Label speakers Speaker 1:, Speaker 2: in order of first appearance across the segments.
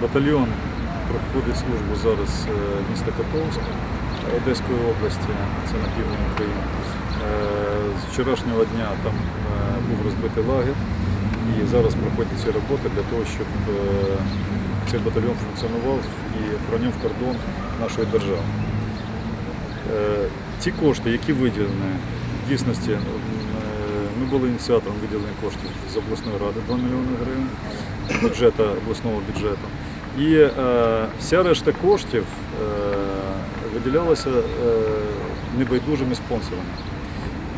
Speaker 1: Батальйон проходить службу зараз е, міста Котовськ Одеської області, це на півдні України. Е, З вчорашнього дня там е, був розбитий лагер і зараз проходять ці роботи для того, щоб цей батальйон функціонував і охороняв кордон нашої держави. Ці кошти, які виділені, в дійсності ми були ініціатором виділення коштів з обласної ради 2 мільйони гривень бюджету, обласного бюджету. І е, вся решта коштів е, виділялася е, небайдужими спонсорами.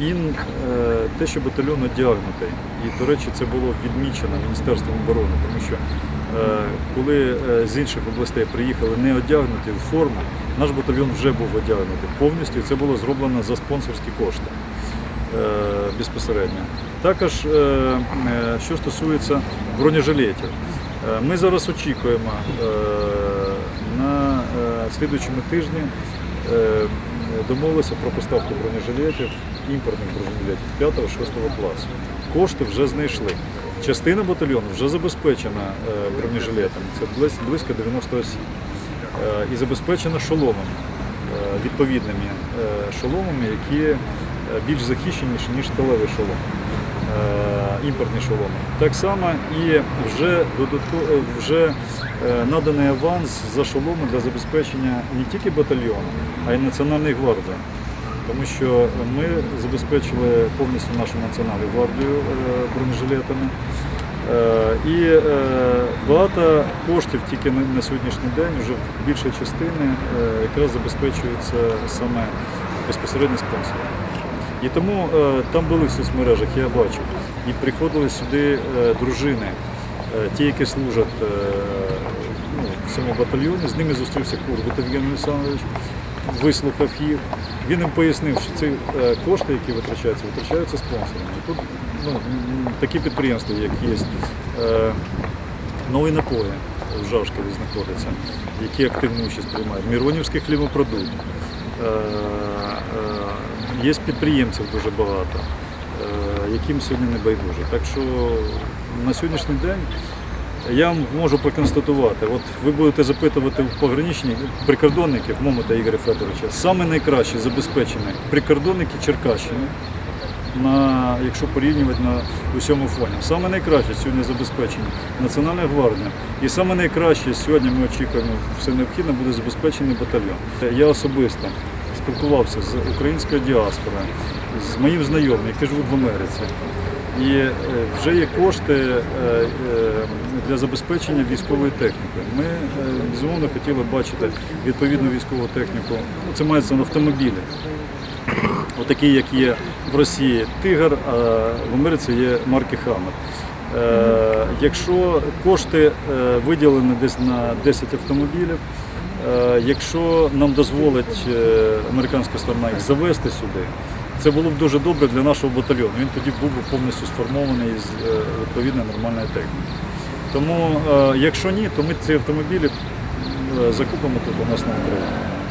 Speaker 1: І е, те, що батальйон одягнутий, і, до речі, це було відмічено Міністерством оборони, тому що е, коли е, з інших областей приїхали не одягнуті в форму, наш батальйон вже був одягнутий повністю, і це було зроблено за спонсорські кошти е, безпосередньо. Також, е, е, що стосується бронежилетів, ми зараз очікуємо е, на е, слідуючому тижні е, домовилися про поставку бронежилетів, імпортних бронежилетів 5-6 класу. Кошти вже знайшли. Частина батальйону вже забезпечена е, бронежилетами, це близько 90 осіб. Е, І забезпечена шоломами, е, відповідними е, шоломами, які е, більш захищені, ніж сталевий шолом е, імпортні шоломи. Так само і вже додатково вже е, наданий аванс за шоломи для забезпечення не тільки батальйону, а й Національної гвардії. Тому що ми забезпечили повністю нашу Національну гвардію е, бронежилетами. Е, І е, багато коштів тільки на сьогоднішній день, вже більша частина е, якраз забезпечується саме безпосередньо спонсором. І тому е, там були в соцмережах, я бачив, і приходили сюди е, дружини, е, ті, які служать ну, в цьому батальйоні. З ними зустрівся Курбут Євген Олександрович, вислухав їх. Він їм пояснив, що ці кошти, які витрачаються, витрачаються спонсорами. І тут ну, такі підприємства, як є нові напої в Жашкові знаходяться, які активну участь приймають. Міронівський хлібопродукт. Є підприємців дуже багато, е, яким сьогодні не байдуже. Так що на сьогоднішній день я можу проконстатувати, от ви будете запитувати в пограничні прикордонників Момота Ігоря Федоровича, саме найкраще забезпечені прикордонники Черкащини, на, якщо порівнювати на усьому фоні. Саме найкраще сьогодні забезпечені Національна гвардія. І саме найкраще сьогодні ми очікуємо, все необхідне буде забезпечений батальйон. Я особисто спілкувався з українською діаспорою, з моїм знайомим, які живуть в Америці. І е, вже є кошти е, е, для забезпечення військової техніки. Ми безумовно хотіли бачити відповідну військову техніку. Це мається на автомобілі. Отакі, як є в Росії Тигр, а в Америці є марки Хаммер. Якщо кошти виділені десь на 10 автомобілів, якщо нам дозволить е, американська сторона їх завести сюди, це було б дуже добре для нашого батальйону. Він тоді був би повністю сформований з е, відповідної нормальної техніки. Тому, е, якщо ні, то ми ці автомобілі е, закупимо тут у нас на Україні.